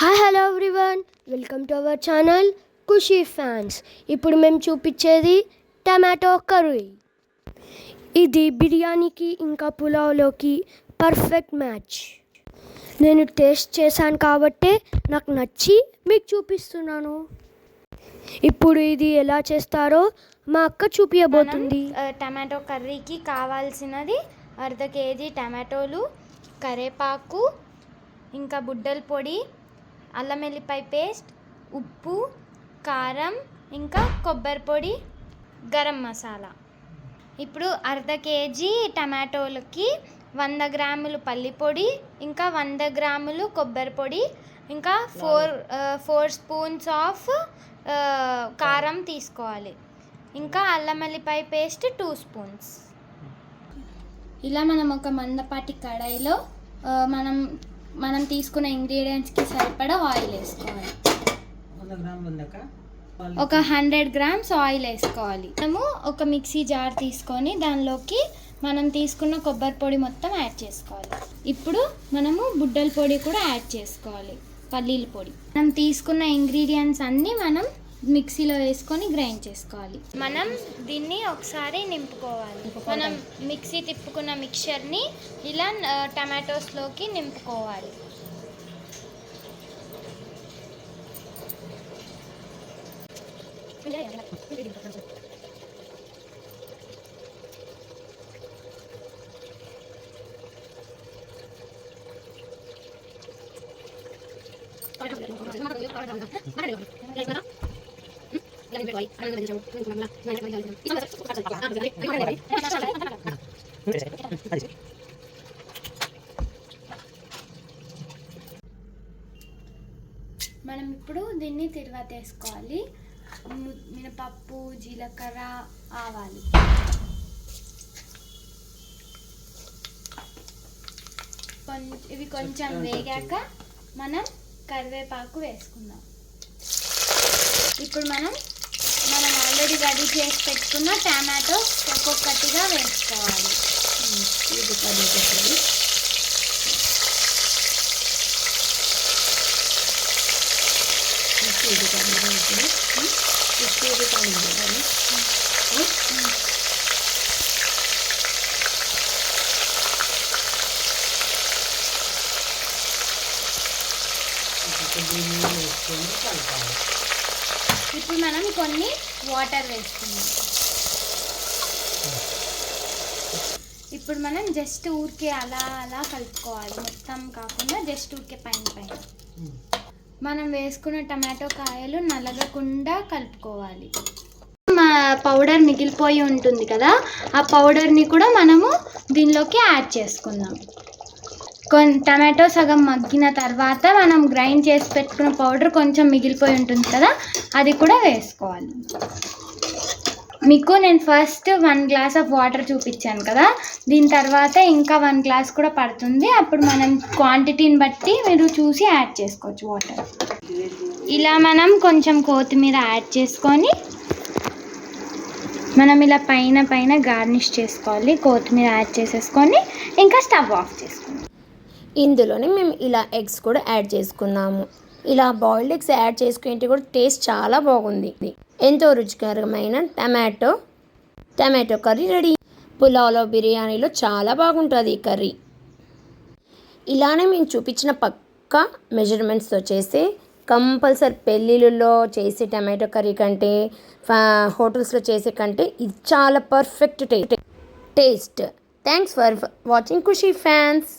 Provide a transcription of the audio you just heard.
Hi hello everyone welcome to our channel Khushi fans ఇప్పుడు మేము చూపించేది టమాటో కర్రీ. ఇది బిర్యానీకి ఇంకా పులావ్లోకి పర్ఫెక్ట్ మ్యాచ్ నేను టేస్ట్ చేశాను కాబట్టే నాకు నచ్చి మీకు చూపిస్తున్నాను. ఇప్పుడు ఇది ఎలా చేస్తారో మా అక్క చూపించబోతుంది టమాటో కర్రీకి కావాల్సినది అర్ధ కేజీ టమాటోలు కరేపాకు ఇంకా బుడ్డల పొడి అల్లం వెల్లిపాయ పేస్ట్ ఉప్పు కారం ఇంకా కొబ్బరి పొడి గరం మసాలా. ఇప్పుడు అర్ధ కేజీ టమాటోలకి వంద గ్రాములు పల్లి పొడి ఇంకా వంద గ్రాములు కొబ్బరి పొడి ఇంకా ఫోర్ ఫోర్ స్పూన్స్ ఆఫ్ కారం తీసుకోవాలి. ఇంకా అల్లం వెల్లిపాయ పేస్ట్ టూ స్పూన్స్. ఇలా మనం ఒక మందపాటి కడాయిలో మనం మనం తీసుకున్న ఇంగ్రీడియంట్స్కి సరిపడా ఆయిల్ వేసుకోవాలి. ఒక హండ్రెడ్ గ్రామ్స్ ఆయిల్ వేసుకోవాలి. మనము ఒక మిక్సీ జార్ తీసుకొని దానిలోకి మనం తీసుకున్న కొబ్బరి పొడి మొత్తం యాడ్ చేసుకోవాలి. ఇప్పుడు మనము బుడ్డల పొడి కూడా యాడ్ చేసుకోవాలి. పల్లీల పొడి. మనం తీసుకున్న ఇంగ్రీడియంట్స్ అన్నీ మనం మిక్సీలో వేసుకొని గ్రైండ్ చేసుకోవాలి. మనం దీన్ని ఒకసారి నింపుకోవాలి. మనం మిక్సీ తిప్పుకున్న మిక్చర్ని ఇలా టమాటోస్లోకి నింపుకోవాలి. మనం ఇప్పుడు దీన్ని తిరువాత వేసుకోవాలి మినపప్పు జీలకర్ర ఆవాలు. కొంచెం ఇవి కొంచెం వేగాక మనం కరివేపాకు వేసుకుందాం. ఇప్పుడు మనం ఆల్రెడీ రెడీ చేసి పెట్టుకున్న టమాటో ఒక్కొక్కటిగా వేసుకోవాలి. ఇది పది ఇది ఇది దీన్ని వేసుకొని కలపాలి. ఇప్పుడు మనం కొన్ని వాటర్ వేసుకుందాం. ఇప్పుడు మనం జస్ట్ ఊరికే అలా అలా కలుపుకోవాలి. మొత్తం కాకుండా జస్ట్ ఊరికే పైన పైన. మనం వేసుకున్న టమాటో కాయలు నలగకుండా కలుపుకోవాలి. మా పౌడర్ మిగిలిపోయి ఉంటుంది కదా ఆ పౌడర్ని కూడా మనము దీనిలోకి యాడ్ చేసుకుందాం. కొన్ టమాటో సగం మగ్గిన తర్వాత మనం గ్రైండ్ చేసి పెట్టుకున్న పౌడర్ కొంచెం మిగిలిపోయి ఉంటుంది కదా అది కూడా వేసుకోవాలి. మీకు నేను first one glass of water చూపించాను కదా దీని తర్వాత ఇంకా వన్ గ్లాస్ కూడా పడుతుంది. అప్పుడు మనం క్వాంటిటీని బట్టి మీరు చూసి యాడ్ చేసుకోవచ్చు వాటర్. ఇలా మనం కొంచెం కొత్తిమీర యాడ్ చేసుకొని మనం ఇలా పైన పైన గార్నిష్ చేసుకోవాలి. కొత్తిమీర యాడ్ చేసేసుకొని ఇంకా స్టవ్ ఆఫ్ చేసుకోవాలి. ఇందులోనే మేము ఇలా ఎగ్స్ కూడా యాడ్ చేసుకున్నాము. ఇలా బాయిల్డ్ ఎగ్స్ యాడ్ చేసుకుంటే కూడా టేస్ట్ చాలా బాగుంది. ఎంతో రుచికరమైన టమాటో టమాటో కర్రీ రెడీ. పులావ్లో బిర్యానీలో చాలా బాగుంటుంది ఈ కర్రీ. ఇలానే మేము చూపించిన పక్క మెజర్మెంట్స్తో చేస్తే కంపల్సరీ పెళ్ళిళ్ళలో చేసే టమాటో కర్రీ కంటే హోటల్స్లో చేసే కంటే ఇది చాలా పర్ఫెక్ట్ టే taste. Thanks for watching Khushi fans